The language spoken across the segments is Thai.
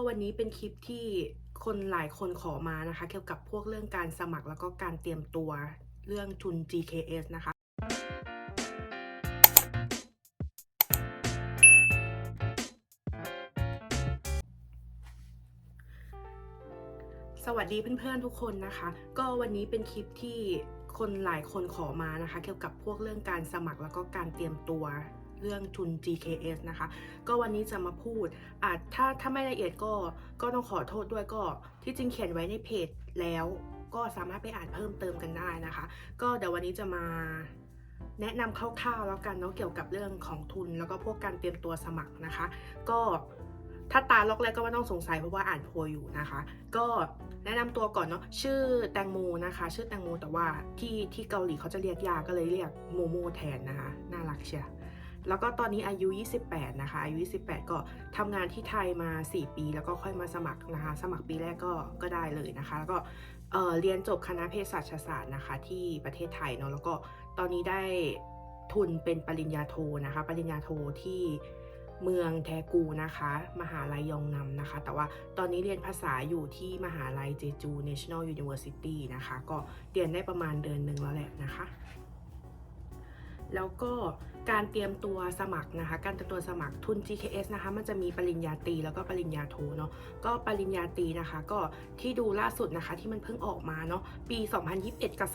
ก็วันนี้เป็นคลิปที่คนหลายคนขอมานะคะ เกี่ยวกับพวกเรื่องการสมัครแล้วก็การเตรียมตัวเรื่องทุน GKS นะคะสวัสดีเพื่อนๆทุกคนนะคะ ก็วันนี้เป็นคลิปที่คนหลายคนขอมานะคะ เกี่ยวกับพวกเรื่องการสมัครแล้วก็การเตรียมตัว เรื่องทุน GKS นะคะ ก็วันนี้จะมาพูดอาจถ้าถ้าไม่ละเอียดก็ก็ต้องขอโทษด้วยก็ ที่จริงเขียนไว้ในเพจแล้วก็สามารถไปอ่านเพิ่มเติมกันได้นะคะ ก็เดี๋ยววันนี้จะมาแนะนำคร่าวๆแล้วกันเนาะเกี่ยวกับเรื่องของทุนแล้วก็พวกการเตรียมตัวสมัครนะคะ ก็ถ้าตาล็อกแรกก็ไม่ต้องสงสัยเพราะว่าอ่านโพยอยู่นะคะ ก็แนะนำตัวก่อนเนาะชื่อแตงโมนะคะ ชื่อแตงโมแต่ว่าที่ที่เกาหลีเขาจะเรียกยาก็เลยเรียกโมโมแทนนะคะ น่ารักเชียว แล้วก็ตอนนี้อายุ 28 นะคะ อายุ 28 ก็ทำงานที่ไทยมา 4 ปี แล้วก็ค่อยมาสมัครนะคะ สมัครปีแรกก็ก็ได้เลยนะคะ แล้วก็เเรียนจบคณะเภสัชศาสตร์นะคะ ที่ประเทศไทยเนาะ แล้วก็ตอนนี้ได้ทุนเป็นปริญญาโทนะคะ ปริญญาโทที่เมืองแทกูนะคะ มหาลัยยองนำนะคะ แต่ว่าตอนนี้เรียนภาษาอยู่ที่มหาลัยเจจู National University นะคะ ก็เรียนได้ประมาณเดือนหนึ่งแล้วแหละนะคะ แล้วก็การเตรียมตัวสมัครนะคะ การเตรียมตัวสมัครทุน GKS นะคะ มันจะมีปริญญาตรีแล้วก็ปริญญาโทเนาะ ก็ปริญญาตรีนะคะ ก็ที่ดูล่าสุดนะคะที่มันเพิ่งออกมาเนาะ ปี 2021 กับ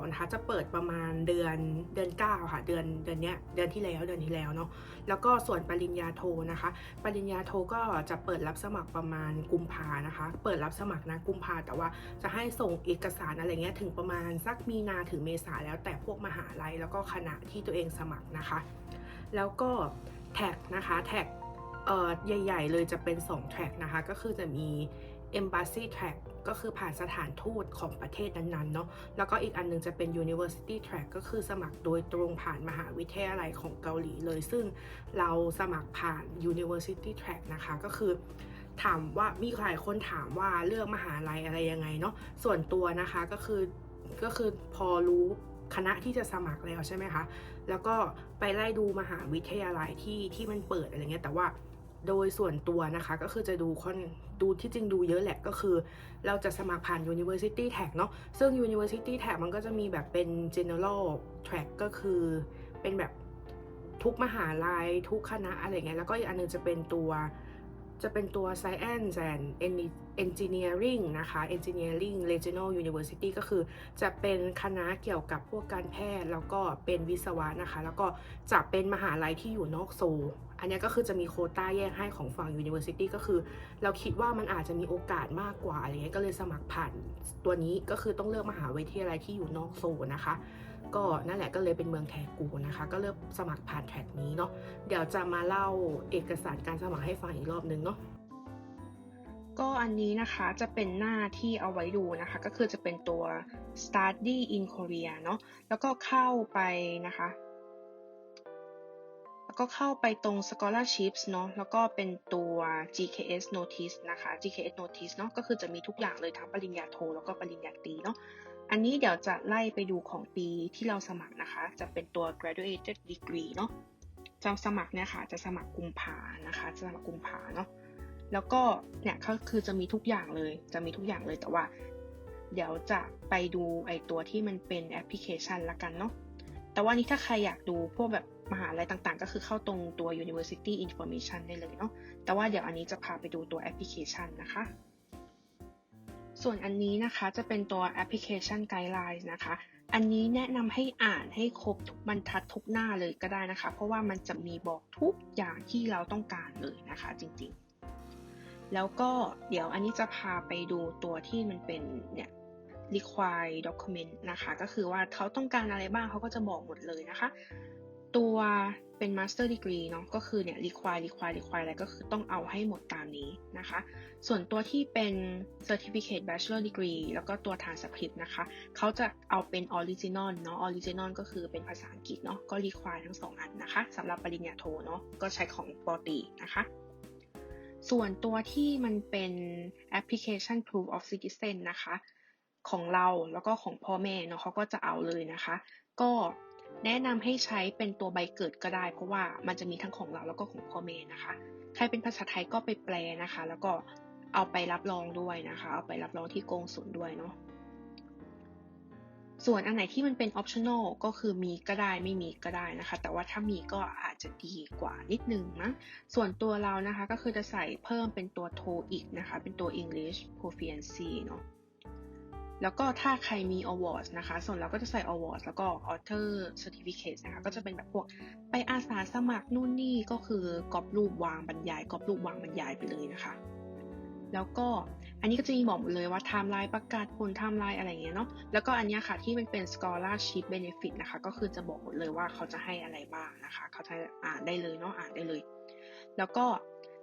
2022 นะคะ จะเปิดประมาณเดือนเดือน 9 ค่ะ เดือนเดือนเนี้ย เดือนที่แล้ว เดือนที่แล้วเนาะ แล้วก็ส่วนปริญญาโทนะคะ ปริญญาโทก็จะเปิดรับสมัครประมาณกุมภานะคะ เปิดรับสมัครนะกุมภาแต่ว่าจะให้ส่งเอกสารอะไรเงี้ยถึงประมาณสักมีนาถึงเมษาแล้วแต่พวกมหาลัยแล้วก็คณะที่ตัวเองสมัครนะคะ แล้วก็แท็กนะคะแท็กใหญ่ ๆ เลยจะเป็น 2 แท็กนะคะ ก็คือจะมี Embassy Track ก็คือผ่านสถานทูตของประเทศนั้นๆเนาะ แล้วก็อีกอันหนึงจะเป็น University Track ก็คือสมัครโดยตรงผ่านมหาวิทยาลัยของเกาหลีเลย ซึ่งเราสมัครผ่าน University Track นะคะ ก็คือถามว่ามีหลายคนถามว่าเลือกมหาลัยอะไรยังไงเนาะ ส่วนตัวนะคะก็คือก็คือพอรู้ คณะที่จะสมัครแล้วใช่ไหมคะ แล้วก็ไปไล่ดูมหาวิทยาลัยที่ที่มันเปิดอะไรเงี้ย แต่ว่าโดยส่วนตัวนะคะก็คือจะดูค่อนดูที่จริงดูเยอะแหละก็คือ เราจะสมัครผ่าน University Tag เนาะซึ่ง University Tag มันก็จะมีแบบเป็น General Track ก็คือเป็นแบบทุกมหาลัยทุกคณะอะไรเงี้ยแล้วก็อีกอันนึงจะเป็นตัว จะเป็นตัว Science and Engineering นะคะ Engineering Regional University ก็คือจะเป็นคณะเกี่ยวกับพวกการแพทย์ แล้วก็เป็นวิศวะนะคะ แล้วก็จะเป็นมหาลัยที่อยู่นอกโซลอันนี้ก็คือจะมีโคต้าแยกให้ของฝั่ง University ก็คือ เราคิดว่ามันอาจจะมีโอกาสมากกว่าอะไรเงี้ยก็เลยสมัครผ่านตัวนี้ก็คือต้องเลือกมหาวิทยาลัยที่อยู่นอกโซลนะคะ ก็นั่นแหละก็เลยเป็นเมืองแทกูนะคะ ก็เลือกสมัครผ่านแทร็กนี้เนาะเดี๋ยวจะมาเล่าเอกสารการสมัครให้ฟังอีกรอบนึงเนาะก็อันนี้นะคะจะเป็นหน้าที่เอาไว้ดูนะคะ ก็คือจะเป็นตัว study in Korea เนาะแล้วก็เข้าไปนะคะ แล้วก็เข้าไปตรง scholarships เนาะแล้วก็เป็นตัว GKS notice นะคะ GKS notice เนาะก็คือจะมีทุกอย่างเลยทั้งปริญญาโทแล้วก็ปริญญาตรีเนาะ อันนี้เดี๋ยวจะไล่ไปดูของปีที่เราสมัครนะคะ จะเป็นตัว graduated degree เนาะจะสมัครเนี่ยค่ะ จะสมัครกุมภานะคะ จะสมัครกุมภาเนาะ แล้วก็เนี่ยก็คือจะมีทุกอย่างเลย จะมีทุกอย่างเลย แต่ว่า เดี๋ยวจะไปดูไอตัวที่มันเป็นแอปพลิเคชันละกันเนาะ แต่ว่านี้ถ้าใครอยากดูพวกแบบมหาลัยต่างๆ ก็คือเข้าตรงตัว University Information ได้เลยเนาะ แต่ว่าเดี๋ยวอันนี้จะพาไปดูตัวแอปพลิเคชันนะคะ ส่วนอันนี้นะคะจะเป็นตัวแอปพลิเคชัน Guidelines นะคะ อันนี้แนะนำให้อ่านให้ครบทุกบรรทัดทุกหน้าเลยก็ได้นะคะ เพราะว่ามันจะมีบอกทุกอย่างที่เราต้องการเลยนะคะจริงๆ แล้วก็เดี๋ยวอันนี้จะพาไปดูตัวที่มันเป็นเนี่ย require document นะคะ ก็คือว่าเขาต้องการอะไรบ้างเขาก็จะบอกหมดเลยนะคะ ตัวเป็น master degree เนาะก็คือเนี่ย require require require อะไรก็คือต้องเอาให้หมดตามนี้นะคะ ส่วนตัวที่เป็น certificate bachelor degree แล้วก็ตัว transcript นะคะ เขาจะเอาเป็น original เนาะ original ก็คือเป็นภาษาอังกฤษเนาะก็ require ทั้งสองอันนะคะสำหรับปริญญาโทเนาะก็ใช้ของปอตีนะคะ ส่วนตัวที่มันเป็นแอปพลิเคชัน proof of citizen นะคะ ของเราแล้วก็ของพ่อแม่เนาะเขาก็จะเอาเลยนะคะ ก็ แนะนำให้ใช้เป็นตัวใบเกิดก็ได้ เพราะว่ามันจะมีทั้งของเราแล้วก็ของพ่อแม่นะคะ ใครเป็นภาษาไทยก็ไปแปลนะคะ แล้วก็เอาไปรับรองด้วยนะคะ เอาไปรับรองที่กงสุลด้วยเนาะส่วนอันไหนที่มันเป็น optional ก็คือมีก็ได้ไม่มีก็ได้นะคะ แต่ว่าถ้ามีก็อาจจะดีกว่านิดนึงนะ ส่วนตัวเรานะคะก็คือจะใส่เพิ่มเป็นตัว TOEIC นะคะ เป็นตัว English Proficiency เนาะ แล้วก็ถ้าใครมี awards นะคะ ส่วนเราก็จะใส่ awards แล้วก็ author certificate นะคะ ก็จะเป็นแบบพวกไปอาสาสมัครนู่นนี่ก็คือกรอบรูปวางบรรยายกรอบรูปวางบรรยายไปเลยนะคะ แล้วก็อันนี้ก็จะมีบอกหมดเลยว่าไทม์ไลน์ประกาศผลไทม์ไลน์อะไรเงี้ยเนาะ แล้วก็อันนี้ค่ะที่มันเป็น scholarship benefit นะคะ ก็คือจะบอกหมดเลยว่าเขาจะให้อะไรบ้างนะคะ เขาจะอ่านได้เลยเนาะ อ่านได้เลย แล้วก็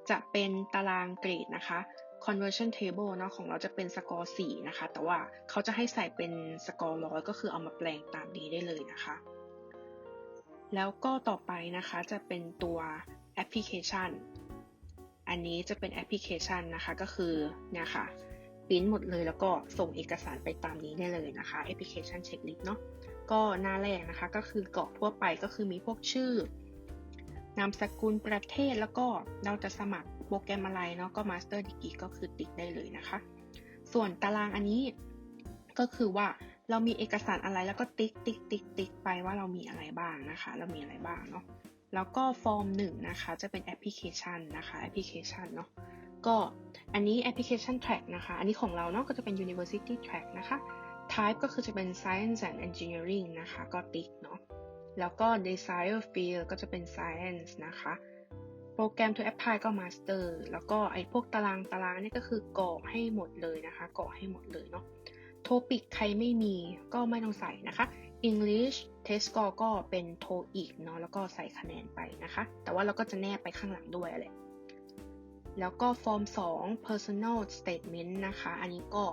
จะเป็นตารางเกรดนะคะ conversion table เนาะของเราจะเป็นสกอร์4นะคะ แต่ว่าเขาจะให้ใส่เป็นสกอร์ร้อยก็คือเอามาแปลงตามนี้ได้เลยนะคะ แล้วก็ต่อไปนะคะจะเป็นตัวแอปพลิเคชัน อันนี้จะเป็นแอปพลิเคชันนะคะ ก็คือเนี่ยค่ะปิ้นหมดเลยแล้วก็ส่งเอกสารไปตามนี้ได้เลยนะคะแอปพลิเคชันเช็คลิสต์เนาะก็หน้าแรกนะคะก็คือกรอกทั่วไปก็คือมีพวกชื่อ นามสกุลประเทศแล้วก็เราจะสมัครโปรแกรมอะไรเนาะก็มาสเตอร์ดีกรีก็คือติ๊กได้เลยนะคะ ส่วนตารางอันนี้ก็คือว่าเรามีเอกสารอะไรแล้วก็ติ๊กติ๊กติ๊กติ๊กไปว่าเรามีอะไรบ้างนะคะ เรามีอะไรบ้างเนาะแล้วก็ฟอร์มหนึ่งนะคะจะเป็นแอปพลิเคชันนะคะแอปพลิเคชันเนาะก็อันนี้แอปพลิเคชัน track นะคะ อันนี้ของเราเนาะก็จะเป็น university track นะคะ type ก็คือจะเป็น science and engineering นะคะ ก็ติ๊กเนาะ แล้วก็ desire field ก็จะเป็น science นะคะ โปรแกรม to apply ก็ master แล้วก็ไอ้พวกตารางตารางนี่ก็คือกรอให้หมดเลยนะคะกรอให้หมดเลยเนาะ topic ใครไม่มีก็ไม่ต้องใส่นะคะ English test score ก็เป็น TOEIC เนาะแล้วก็ใส่คะแนนไปนะคะ แต่ว่าเราก็จะแนบไปข้างหลังด้วยอะไรแล้วก็ฟอร์ม 2 personal statement นะคะ อันนี้ก็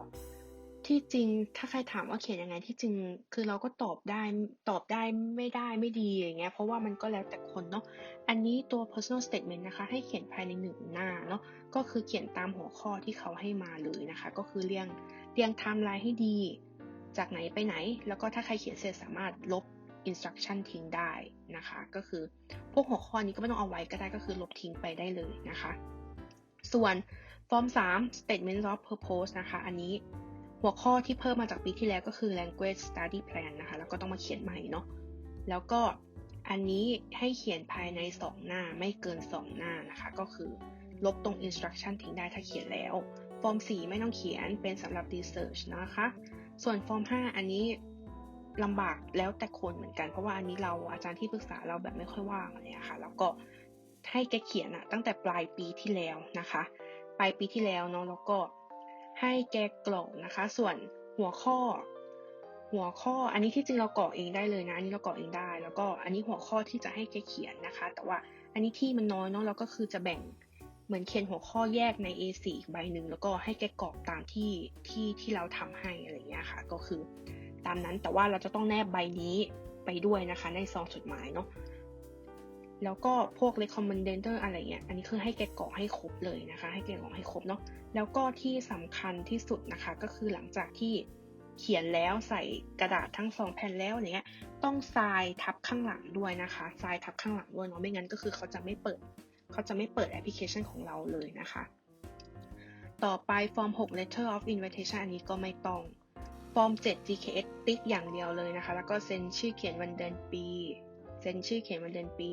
ที่จริงถ้าใครถามว่าเขียนยังไงที่จริง คือเราก็ตอบได้ตอบได้ไม่ได้ไม่ดีอย่างเงี้ยเพราะว่ามันก็แล้วแต่คนเนาะอันนี้ตัว personal statement นะคะ ให้เขียนภายในหนึ่งหน้าเนาะก็คือเขียนตามหัวข้อที่เขาให้มาเลยนะคะ ก็คือเรียงเรียงไทม์ไลน์ให้ดี จากไหนไปไหน แล้วก็ถ้าใครเขียนเสร็จสามารถลบ instruction ทิ้งได้นะคะ ก็คือพวกหัวข้อนี้ก็ไม่ต้องเอาไว้ก็ได้ก็คือลบทิ้งไปได้เลยนะคะ ส่วนฟอร์ม 3 statement of purpose นะคะ อันนี้ หัวข้อที่เพิ่มมาจากปีที่แล้วก็คือ language study plan นะคะ แล้วก็ต้องมาเขียนใหม่เนาะ แล้วก็อันนี้ให้เขียนภายใน 2 หน้าไม่เกิน 2 หน้านะคะ ก็คือลบตรง instruction ทิ้งได้ถ้าเขียนแล้ว ฟอร์ม 4 ไม่ต้องเขียนเป็นสำหรับ research นะคะ ส่วนฟอร์ม 5 อันนี้ลำบากแล้วแต่คนเหมือนกัน เพราะว่าอันนี้เราอาจารย์ที่ปรึกษาเราแบบไม่ค่อยว่างอะไรอะค่ะ แล้วก็ให้แกเขียนอะตั้งแต่ปลายปีที่แล้วนะคะ ปลายปีที่แล้วเนาะแล้วก็ ให้แกกรอกนะคะ ส่วนหัวข้อ หัวข้ออันนี้ที่จริงเรากรอกเองได้เลยนะ อันนี้เรากรอกเองได้ แล้วก็อันนี้หัวข้อที่จะให้แกเขียนนะคะ แต่ว่าอันนี้ที่มันน้อยเนาะเราก็คือจะแบ่งเหมือนเขียนหัวข้อแยกใน A4 อีกใบหนึ่งแล้วก็ให้แกกรอกตามที่ที่ที่เราทำให้อะไรเงี้ยค่ะ ก็คือ ตามนั้นแต่ว่าเราจะต้องแนบใบนี้ไปด้วยนะคะ ในซองจดหมายเนาะ แล้วก็พวก recommendation อะไรเงี้ย อันนี้คือให้แกกรอกให้ครบเลยนะคะ ให้แกกรอกให้ครบเนาะ แล้วก็ที่สำคัญที่สุดนะคะ ก็คือหลังจากที่เขียนแล้วใส่กระดาษทั้งสองแผ่นแล้วอย่างเงี้ย ต้องทรายทับข้างหลังด้วยนะคะทรายทับข้างหลังด้วยเนาะ ไม่งั้นก็คือเขาจะไม่เปิด เขาจะไม่เปิดแอปพลิเคชันของเราเลยนะคะ ต่อไปฟอร์ม6 letter of invitation อันนี้ก็ไม่ต้องฟอร์ม7 GKS ติ๊กอย่างเดียวเลยนะคะ แล้วก็เซ็นชื่อเขียนวันเดือนปี เซ็นชื่อเขียนวันเดือนปี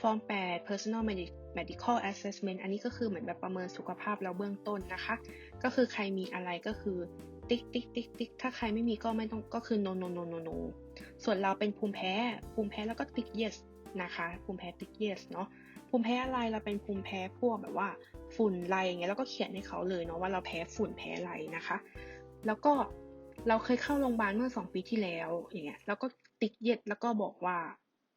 ฟอร์ม 8 personal medical assessment อันนี้ก็คือเหมือนแบบประเมินสุขภาพเราเบื้องต้นนะคะ ก็คือใครมีอะไรก็คือติ๊กติ๊กติ๊กติ๊กถ้าใครไม่มีก็ไม่ต้องก็คือ no no no no no ส่วนเราเป็นภูมิแพ้ ภูมิแพ้แล้วก็ติ๊ก yes นะคะ ภูมิแพ้ติ๊ก yes เนาะภูมิแพ้อะไรเราเป็นภูมิแพ้พวกแบบว่าฝุ่นไรอย่างเงี้ยแล้วก็เขียนให้เขาเลยเนาะว่าเราแพ้ฝุ่นแพ้ไรนะคะ แล้วก็เราเคยเข้าโรงพยาบาลเมื่อสองปีที่แล้วอย่างเงี้ยแล้วก็ติ๊กเย็ดแล้วก็บอกว่า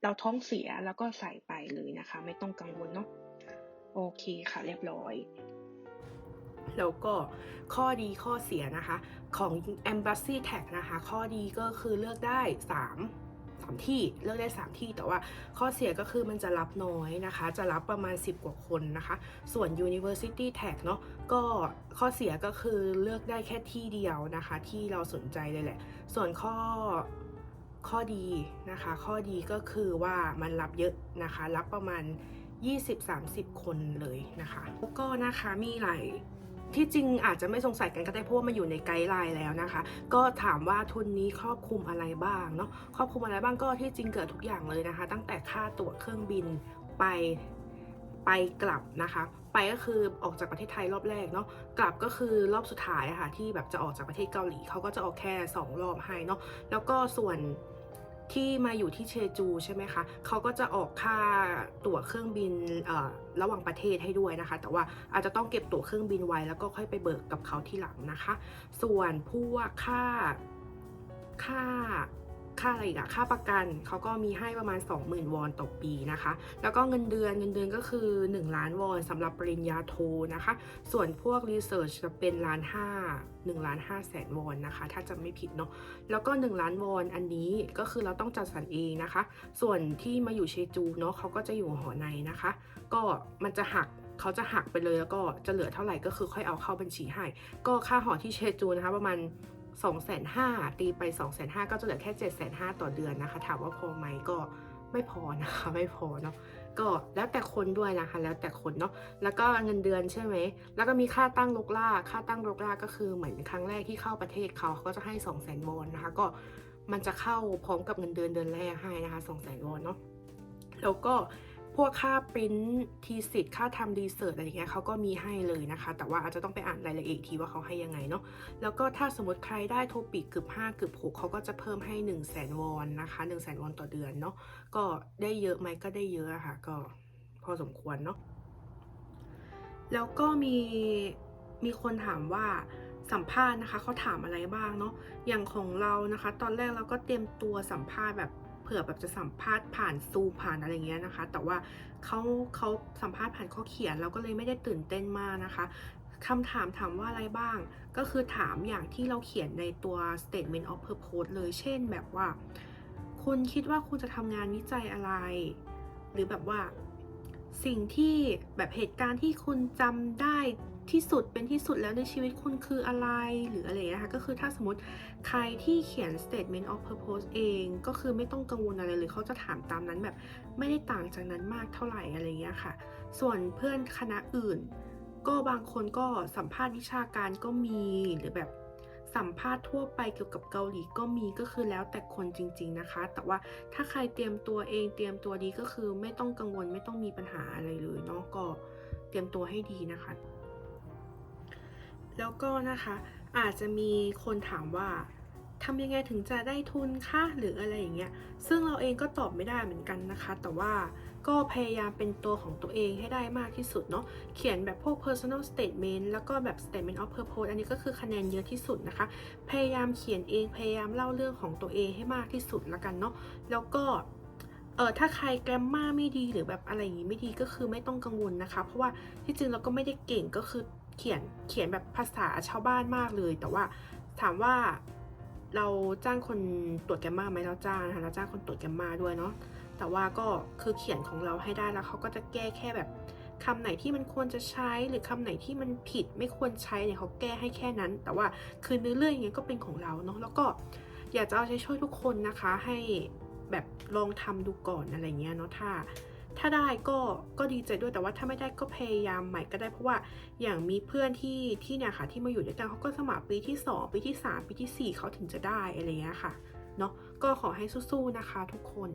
เราท้องเสียแล้วก็ใส่ไปเลยนะคะ ไม่ต้องกังวลเนาะโอเคค่ะเรียบร้อยแล้วก็ข้อดีข้อเสียนะคะของ Embassy Tag นะคะ ข้อดีก็คือเลือกได้ 3 3 ที่เลือกได้ 3 ที่แต่ว่าข้อเสียก็คือมันจะรับน้อยนะคะ จะรับประมาณ 10 กว่าคนนะคะ ส่วน University Tag เนาะก็ข้อเสียก็คือเลือกได้แค่ที่เดียวนะคะ ที่เราสนใจเลยแหละ ส่วนข้อ ข้อดีนะคะ ข้อดีก็คือว่ามันรับเยอะนะคะ รับประมาณ 20-30 คนเลยนะคะแล้วก็นะคะมีหลายที่จริงอาจจะไม่สงสัยกันก็ได้เพราะว่ามาอยู่ในไกด์ไลน์แล้วนะคะ ก็ถามว่าทุนนี้ครอบคลุมอะไรบ้างเนาะครอบคลุมอะไรบ้างก็ที่จริงเกิดทุกอย่างเลยนะคะ ตั้งแต่ค่าตั๋วเครื่องบินไปไปกลับนะคะ ไปก็คือออกจากประเทศไทยรอบแรกเนาะกลับก็คือรอบสุดท้ายอะค่ะที่แบบจะออกจากประเทศเกาหลีเขาก็จะออกแค่ 2 รอบให้เนาะแล้วก็ส่วน ที่มาอยู่ที่เชจูใช่ไหมคะเขาก็จะออกค่าตั๋วเครื่องบินระหว่างประเทศให้ด้วยนะคะ แต่ว่าอาจจะต้องเก็บตั๋วเครื่องบินไว้แล้วก็ค่อยไปเบิกกับเขาที่หลังนะคะ ส่วนพวกค่าค่า ค่าอะไรอีกอะค่าประกันเขาก็มีให้ประมาณ 20,000 วอนต่อปีนะคะ แล้วก็เงินเดือนเงินเดือนก็คือ 1 ล้านวอนสำหรับปริญญาโทนะคะ ส่วนพวกรีเสิร์ชจะเป็นล้านห้า1ล้าน5แสนวอนนะคะ ถ้าจำไม่ผิดเนาะแล้วก็ 1 ล้านวอนอันนี้ก็คือเราต้องจัดสรรเองนะคะ ส่วนที่มาอยู่เชจูเนาะเขาก็จะอยู่หอในนะคะ ก็มันจะหักเขาจะหักไปเลยแล้วก็จะเหลือเท่าไหร่ก็คือค่อยเอาเข้าบัญชีให้ ก็ค่าหอที่เชจูนะคะ ประมาณ 2 5 0 0 0ตีไป 2 5 0 0 0ก็จะเหลือแค่ 7 5 0 0 0ต่อเดือนนะคะ ถามว่าพอไหมก็ไม่พอนะคะ ไม่พอเนาะก็แล้วแต่คนด้วยนะคะ แล้วแต่คนเนาะแล้วก็เงินเดือนใช่ไหมแล้วก็มีค่าตั้งลกล่าค่าตั้งลกล่าก็คือเหมือนครั้งแรกที่เข้าประเทศเขาเขาก็จะให้ 2 0 0 0 0 0วอนนะคะ ก็มันจะเข้าพร้อมกับเงินเดือนเดือนแรกให้นะคะ 2 0 0 0 0 0วอนเนาะแล้วก็ พวกค่าปริ้นทีสิทธิ์ค่าทำรีเสิร์ชอะไรอย่างเงี้ยเขาก็มีให้เลยนะคะ แต่ว่าอาจจะต้องไปอ่านรายละเอียดอีกทีว่าเขาให้ยังไงเนาะแล้วก็ถ้าสมมติใครได้โทปิกเกือบ5เกือบ6เขาก็จะเพิ่มให้ 1 0 0 0 0แสนวอนนะคะ1 0 0 0 0แสนวอนต่อเดือนเนาะก็ได้เยอะไหมก็ได้เยอะอะค่ะ ก็พอสมควรเนาะแล้วก็มีมีคนถามว่าสัมภาษณ์นะคะเขาถามอะไรบ้างเนาะอย่างของเรานะคะ ตอนแรกเราก็เตรียมตัวสัมภาษณ์แบบ เผื่อแบบจะสัมภาษณ์ผ่านซูผ่านอะไรเงี้ยนะคะ แต่ว่าเขาเขาสัมภาษณ์ผ่านข้อเขียนเราก็เลยไม่ได้ตื่นเต้นมากนะคะคำถามถามว่าอะไรบ้าง ก็คือถามอย่างที่เราเขียนในตัว statement of purpose เลย เช่นแบบว่า คุณคิดว่าคุณจะทำงานวิจัยอะไร หรือแบบว่า สิ่งที่แบบเหตุการณ์ที่คุณจำได้ที่สุดเป็นที่สุดแล้วในชีวิตคุณคืออะไรหรืออะไรนะคะก็คือถ้าสมมติใครที่เขียน statement of purpose เองก็คือไม่ต้องกังวลอะไรเลยเขาจะถามตามนั้นแบบไม่ได้ต่างจากนั้นมากเท่าไหร่อะไรเงี้ยค่ะ ส่วนเพื่อนคณะอื่น ก็บางคนก็สัมภาษณ์วิชาการก็มีหรือแบบ สัมภาษณ์ทั่วไปเกี่ยวกับเกาหลีก็มีก็คือแล้วแต่คนจริง ๆนะคะ แต่ว่าถ้าใครเตรียมตัวเองเตรียมตัวดีก็คือไม่ต้องกังวลไม่ต้องมีปัญหาอะไรเลยเนาะก็เตรียมตัวให้ดีนะคะ แล้วก็นะคะอาจจะมีคนถามว่าทำยังไงถึงจะได้ทุนคะหรืออะไรอย่างเงี้ยซึ่งเราเองก็ตอบไม่ได้เหมือนกันนะคะ แต่ว่า ก็พยายามเป็นตัวของตัวเองให้ได้มากที่สุดเนาะ เขียนแบบพวก personal statement แล้วก็แบบ statement of purpose อันนี้ก็คือคะแนนเยอะที่สุดนะคะ พยายามเขียนเอง พยายามเล่าเรื่องของตัวเองให้มากที่สุดละกันเนาะ แล้วก็เออถ้าใครแกรมมาไม่ดีหรือแบบอะไรอย่างนี้ไม่ดีก็คือไม่ต้องกังวลนะคะ เพราะว่าที่จริงเราก็ไม่ได้เก่งก็คือเขียนเขียนแบบภาษาชาวบ้านมากเลย แต่ว่าถามว่าเราจ้างคนตรวจแกรมมาไหมเราจ้างนะคะเราจ้างคนตรวจแกรมมาด้วยเนาะ แต่ว่าก็คือเขียนของเราให้ได้แล้วเขาก็จะแก้แค่แบบคำไหนที่มันควรจะใช้หรือคำไหนที่มันผิดไม่ควรใช้เนี่ยเขาแก้ให้แค่นั้น แต่ว่าคือเนื้อเรื่องอย่างเงี้ยก็เป็นของเราเนาะแล้วก็อยากจะเอาใจช่วยทุกคนนะคะให้แบบลองทำดูก่อนอะไรเงี้ยเนาะถ้า ถ้าได้ก็ก็ดีใจด้วยแต่ว่าถ้าไม่ได้ก็พยายามใหม่ก็ได้เพราะว่าอย่างมีเพื่อนที่ที่เนี่ยค่ะที่มาอยู่ด้วยกันเขาก็สมัครปีที่ 2 ปีที่ 3 ปีที่ 4เขาถึงจะได้อะไรเงี้ยค่ะเนาะก็ขอให้สู้ๆนะคะทุกคน